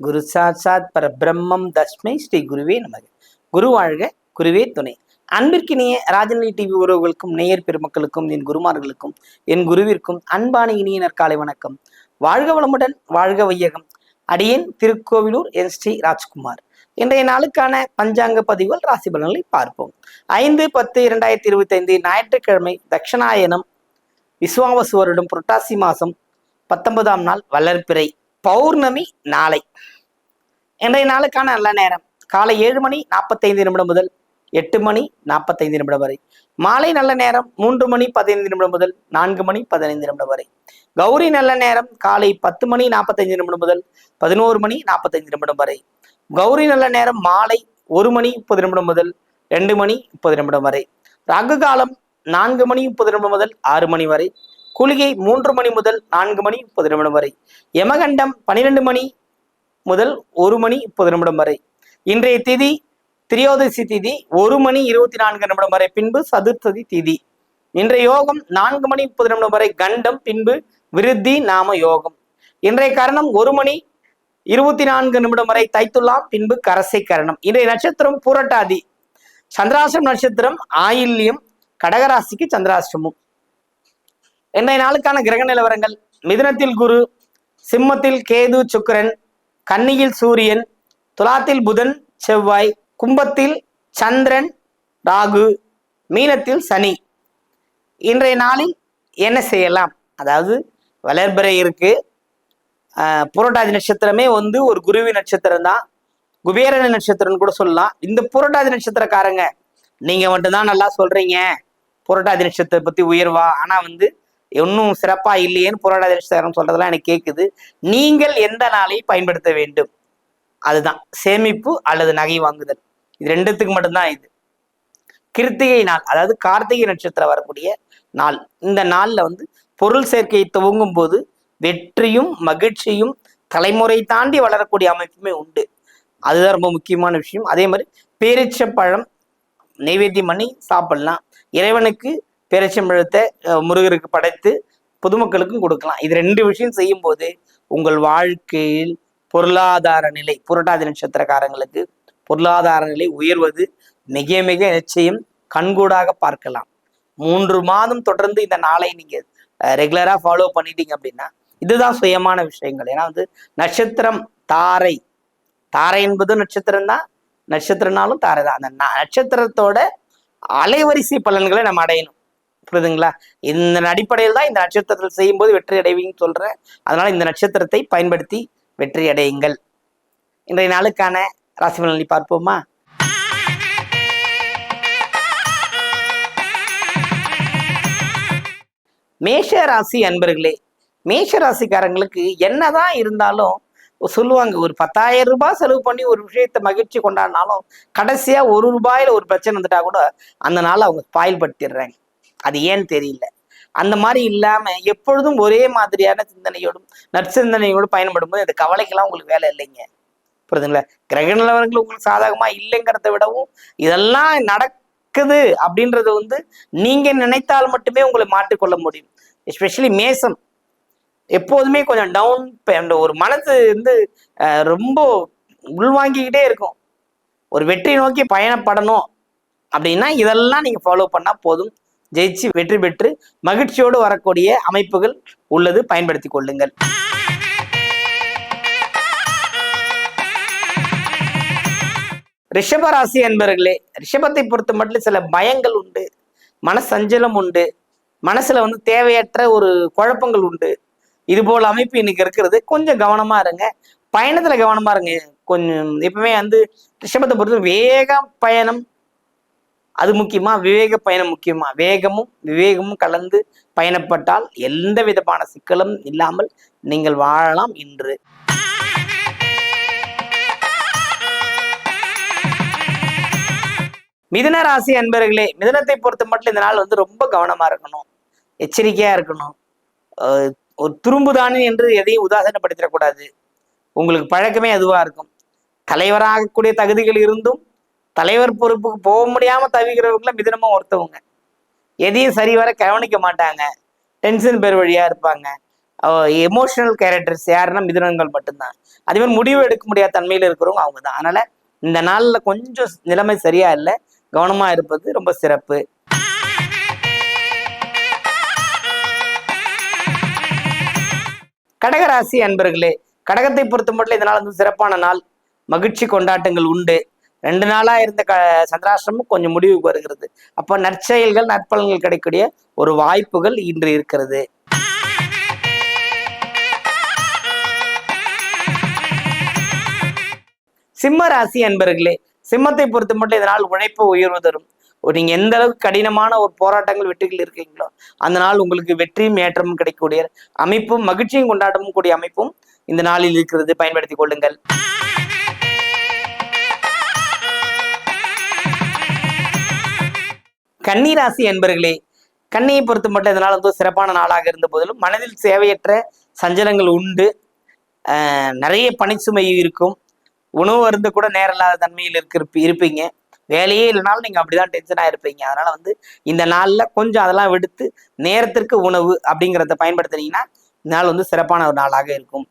குரு சாட்சாத் பரபிரம்மம் தஸ்மை ஸ்ரீ குருவே நமக. குரு வாழ்க குருவே துணை. அன்பிற்கினிய ராஜநிலை டிவி உறவுகளுக்கும் நேயர் பெருமக்களுக்கும் என் குருமார்களுக்கும் என் குருவிற்கும் அன்பான இனிய நற்காலை வணக்கம். வாழ்க வளமுடன் வாழ்க வையகம். அடியேன் திருக்கோவிலூர் என் ஸ்ரீ ராஜ்குமார். இன்றைய நாளுக்கான பஞ்சாங்க பதிவுகள் ராசி பலன்களை பார்ப்போம். ஐந்து பத்து இரண்டாயிரத்தி இருபத்தி ஐந்து ஞாயிற்றுக்கிழமை தட்சிணாயனம் விஸ்வாவசு வருடம் புரட்டாசி மாதம் பத்தொன்பதாம் நாள் வளர்ப்பிறை பௌர்ணமி நாளை. இன்றைய நாளுக்கான நல்ல நேரம். காலை ஏழு மணி நாற்பத்தைந்து நிமிடம் முதல் எட்டு மணி நாற்பத்தைந்து நிமிடம் வரை. மாலை நல்ல நேரம் மூன்று மணி பதினைந்து நிமிடம் முதல் நான்கு மணி பதினைந்து நிமிடம் வரை. கௌரி நல்ல நேரம் காலை பத்து மணி நாற்பத்தைந்து நிமிடம் முதல் பதினோரு மணி நாற்பத்தைந்து நிமிடம் வரை. கௌரி நல்ல நேரம் மாலை ஒரு மணி முப்பது நிமிடம் முதல் ரெண்டு மணி முப்பது நிமிடம் வரை. ராகு காலம் நான்கு மணி முப்பது நிமிடம் முதல் ஆறு மணி வரை. குளிகை மூன்று மணி முதல் நான்கு மணி முப்பது நிமிடம் வரை. யமகண்டம் பனிரெண்டு மணி முதல் ஒரு மணி முப்பது நிமிடம் வரை. இன்றைய திதி திரியோதசி திதி ஒரு மணி இருபத்தி நான்கு நிமிடம் வரை. பின்பு சதுர்த்ததி திதி. இன்றைய யோகம் நான்கு மணி முப்பது நிமிடம் வரை. கண்டம் பின்பு விருத்தி நாம யோகம். இன்றைய கரணம் ஒரு மணி இருபத்தி நான்கு நிமிடம் வரை. தைத்துலாம் பின்பு கரசை கரணம். இன்றைய நட்சத்திரம் பூரட்டாதி. சந்திராசிரம் நட்சத்திரம் ஆயில்யம் கடகராசிக்கு சந்திராஷ்டமம். இன்றைய நாளுக்கான கிரக நிலவரங்கள். மிதுனத்தில் குரு சிம்மத்தில் கேது சுக்கரன் கன்னியில் சூரியன் துலாத்தில் புதன் செவ்வாய் கும்பத்தில் சந்திரன் ராகு மீனத்தில் சனி. இன்றைய நாளில் என்ன செய்யலாம்? அதாவது வளர்பிறை இருக்கு. புரட்டாதி நட்சத்திரமே வந்து ஒரு குருவி நட்சத்திரம் தான். குபேரண நட்சத்திரம்னு கூட சொல்லலாம். இந்த புரட்டாதி நட்சத்திரக்காரங்க நீங்க மட்டும்தான் நல்லா சொல்றீங்க. புரட்டாதி நட்சத்திரத்தை பத்தி உயர்வா? ஆனா வந்து இன்னும் சிறப்பா இல்லையேன்னு புரட்டாதி சொல்றதெல்லாம் எனக்கு கேட்குது நீங்கள் எந்த நாளை பயன்படுத்த வேண்டும்? அதுதான். சேமிப்பு அல்லது நகை வாங்குதல். இது ரெண்டுத்துக்கு மட்டும்தான் இது. கிருத்திகை நாள் அதாவது கார்த்திகை நட்சத்திரம் வரக்கூடிய நாள். இந்த நாள்ல வந்து பொருள் சேர்க்கை துவங்கும் போது வெற்றியும் மகிழ்ச்சியும் தலைமுறை தாண்டி வளரக்கூடிய அமைப்புமே உண்டு. அதுதான் ரொம்ப முக்கியமான விஷயம். அதே மாதிரி பேரிச்சப்பழம் நைவேத்தியம் பண்ணி சாப்பிடலாம். இறைவனுக்கு பேரச்சம்பழத்தை முருகருக்கு படைத்து பொதுமக்களுக்கும் கொடுக்கலாம். இது ரெண்டு விஷயம் செய்யும்போது உங்கள் வாழ்க்கையில் பொருளாதார நிலை புரட்டாதி நட்சத்திரக்காரங்களுக்கு பொருளாதார நிலை உயர்வது மிக மிக நிச்சயம். கண்கூடாக பார்க்கலாம். மூன்று மாதம் தொடர்ந்து இந்த நாளை நீங்க ரெகுலரா ஃபாலோ பண்ணிட்டீங்க அப்படின்னா இதுதான் சுயமான விஷயங்கள். ஏன்னா வந்து நட்சத்திரம் தாரை. தாரை என்பது நட்சத்திரம் தான் நட்சத்திரனாலும் தாரை தான் அந்த நட்சத்திரத்தோட அலைவரிசை பலன்களை நம்ம அடையணும். புரியுதுங்களா? இந்த அடிப்படையில் தான் இந்த நட்சத்திரத்தில் செய்யும்போது வெற்றி அடைவீங்கன்னு சொல்றேன். அதனால இந்த நட்சத்திரத்தை பயன்படுத்தி வெற்றி அடையுங்கள். இன்றைய நாளுக்கான ராசி பலனை பார்ப்போமா? மேஷ ராசி அன்பர்களே மேஷ ராசிக்காரங்களுக்கு என்னதான் இருந்தாலும் சொல்லுவாங்க ஒரு பத்தாயிரம் ரூபாய் செலவு பண்ணி ஒரு விஷயத்தை மகிழ்ச்சி கொண்டாடினாலும் கடைசியா ஒரு ரூபாயில ஒரு பிரச்சனை வந்துட்டா கூட அந்த நாள் அவங்க பாயல்படுத்திடுறாங்க. அது ஏன்னு தெரியல. அந்த மாதிரி இல்லாம எப்பொழுதும் ஒரே மாதிரியான சிந்தனையோடும் நற்சிந்தனையோடும் பயன்படும் போது அந்த கவலைக்கெல்லாம் உங்களுக்கு வேலை இல்லைங்க. புரியுதுங்களா? கிரக நிலவரங்கள் உங்களுக்கு சாதகமா இல்லைங்கிறத விடவும் இதெல்லாம் நடக்குது அப்படின்றது வந்து நீங்க நினைத்தால் மட்டுமே உங்களை மாற்றிக்கொள்ள முடியும். எஸ்பெஷலி மேசம். எப்போதுமே கொஞ்சம் டவுன் ஒரு மனசு வந்து ரொம்ப உள்வாங்கிக்கிட்டே இருக்கும். ஒரு வெற்றி நோக்கி பயணப்படணும் அப்படின்னா இதெல்லாம் நீங்க ஃபாலோ பண்ணா போதும். ஜெயிச்சு வெற்றி பெற்று மகிழ்ச்சியோடு வரக்கூடிய அமைப்புகள் உள்ளது. பயன்படுத்தி கொள்ளுங்கள். ரிஷபராசி என்பர்களே ரிஷபத்தை பொறுத்த மட்டும் சில பயங்கள் உண்டு மனசஞ்சலம் உண்டு மனசுல வந்து தேவையற்ற ஒரு குழப்பங்கள் உண்டு. இது போல அமைப்பு இன்னைக்கு இருக்கிறது. கொஞ்சம் கவனமா இருங்க. பயணத்துல கவனமா இருங்க. கொஞ்சம் எப்பவுமே வந்து ரிஷபத்தை பொறுத்த வேக பயணம் அது முக்கியமா விவேக பயணம் முக்கியமா. வேகமும் விவேகமும் கலந்து பயணப்பட்டால் எந்த விதமான சிக்கலும் இல்லாமல் நீங்கள் வாழலாம் இன்று. மிதன ராசி அன்பர்களே மிதனத்தை பொறுத்த மட்டும் இந்த நாள் வந்து ரொம்ப கவனமா இருக்கணும். எச்சரிக்கையா இருக்கணும். ஒரு துரும்புதானே என்று எதையும் உதாசீனப்படுத்திடக்கூடாது. உங்களுக்கு பழக்கமே அதுவா இருக்கும். தலைவராகக்கூடிய தகுதிகள் இருந்தும் தலைவர் பொறுப்புக்கு போக முடியாம தவிக்கிறவங்கள மிதனமா ஒருத்தவங்க. எதையும் சரிவர கவனிக்க மாட்டாங்க. டென்ஷன் பேர் வழியா இருப்பாங்க. எமோஷனல் கேரக்டர்ஸ் யாருன்னா மிதுனங்கள் மட்டும்தான். அதே மாதிரி முடிவு எடுக்க முடியாத தன்மையில இருக்கிறவங்க அவங்க தான் அதனால இந்த நாள்ல கொஞ்சம் நிலைமை சரியா இல்லை. கவனமா இருப்பது ரொம்ப சிறப்பு. கடகராசி அன்பர்களே கடகத்தை பொறுத்த மட்டும் இதனால் வந்து சிறப்பான நாள். மகிழ்ச்சி கொண்டாட்டங்கள் உண்டு. ரெண்டு நாளா இருந்த க சந்திராசிரமும் கொஞ்சம் முடிவுக்கு வருகிறது. அப்போ நற்செயல்கள் நற்பலன்கள் கிடைக்கக்கூடிய ஒரு வாய்ப்புகள் இன்று இருக்கிறது. சிம்ம ராசி அன்பர்களே சிம்மத்தை பொறுத்த மட்டும் இதனால் உழைப்பு உயர்வு தரும். ஒரு நீங்க எந்த அளவுக்கு கடினமான ஒரு போராட்டங்கள் வெற்றிகள் இருக்கீங்களோ அந்த நாள் உங்களுக்கு வெற்றியும் ஏற்றமும் கிடைக்கக்கூடிய அமைப்பும் மகிழ்ச்சியும் கொண்டாட்டமும் கூடிய அமைப்பும் இந்த நாளில் இருக்கிறது. பயன்படுத்திக் கொள்ளுங்கள். கன்னிராசி என்பர்களே கன்னியை பொறுத்து மட்டும் இதனால் வந்து சிறப்பான நாளாக இருந்த போதிலும் மனதில் சேவையற்ற சஞ்சலங்கள் உண்டு. நிறைய பணிச்சுமை இருக்கும். உணவு அருந்து கூட நேரம் இல்லாத தன்மையில் இருக்கிற இருப்பீங்க. வேலையே இல்லைனாலும் நீங்கள் அப்படிதான் டென்ஷனாக இருப்பீங்க. அதனால் வந்து இந்த நாளில் கொஞ்சம் அதெல்லாம் விடுத்து நேரத்திற்கு உணவு அப்படிங்கிறத பயன்படுத்துனீங்கன்னா இந்த நாள் வந்து சிறப்பான ஒரு நாளாக இருக்கும்.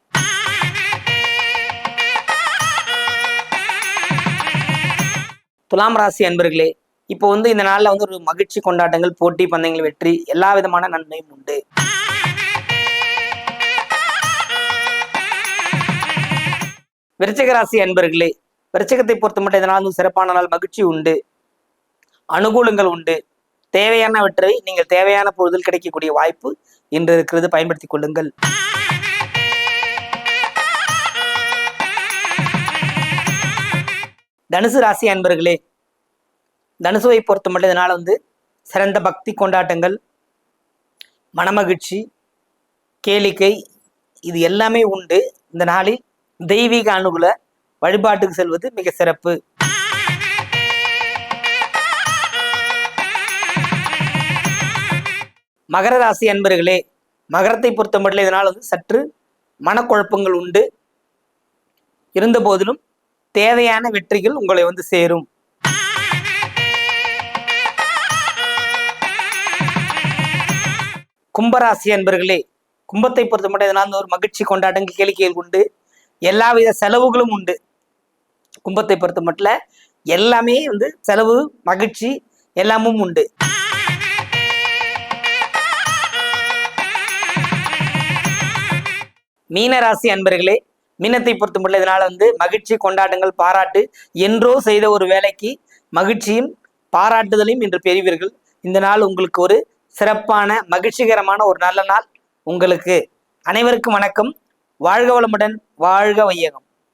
துலாம் ராசி அன்பர்களே இப்போ வந்து இந்த நாள்ல வந்து ஒரு மகிழ்ச்சி கொண்டாட்டங்கள் போட்டி பந்தயங்கள் வெற்றி எல்லா விதமான நன்மையும் உண்டு. விருச்சகராசி அன்பர்களே விருச்சகத்தை பொறுத்த மட்டும் இதனால் வந்து சிறப்பான நாள் மகிழ்ச்சி உண்டு. அனுகூலங்கள் உண்டு. தேவையானவற்றை நீங்கள் தேவையான பொழுதில் கிடைக்கக்கூடிய வாய்ப்பு இன்று இருக்கிறது. பயன்படுத்தி கொள்ளுங்கள். தனுசு ராசி அன்பர்களே தனுசுவை பொறுத்த மட்டும் இதனால் வந்து சிறந்த பக்தி கொண்டாட்டங்கள் மனமகிழ்ச்சி கேளிக்கை இது எல்லாமே உண்டு. இந்த நாளில் தெய்வீக அணுகுல வழிபாட்டுக்கு செல்வது மிக சிறப்பு. மகர ராசி அன்பர்களே மகரத்தை பொறுத்த மட்டும் இதனால் வந்து சற்று மனக்குழப்பங்கள் உண்டு. இருந்த போதிலும் தேவையான வெற்றிகள் உங்களை வந்து சேரும். கும்பராசி அன்பர்களே கும்பத்தை பொறுத்த மட்டும் இதனால் ஒரு மகிழ்ச்சி கொண்டாட்டங்கள் கேளிக்கைகள் உண்டு. எல்லாவித செலவுகளும் உண்டு. கும்பத்தை பொறுத்த மட்டும் எல்லாமே வந்து செலவு மகிழ்ச்சி எல்லாமும் உண்டு. மீனராசி அன்பர்களே மீனத்தை பொறுத்த மட்டும் வந்து மகிழ்ச்சி கொண்டாட்டங்கள் பாராட்டு என்றோ செய்த ஒரு வேலைக்கு மகிழ்ச்சியும் பாராட்டுதலையும் இன்று பெறுவீர்கள். இந்த நாள் உங்களுக்கு ஒரு சிறப்பான மகிழ்ச்சிகரமான ஒரு நல்ல நாள். உங்களுக்கு அனைவருக்கும் வணக்கம். வாழ்க வளமுடன் வாழ்க வையகம்.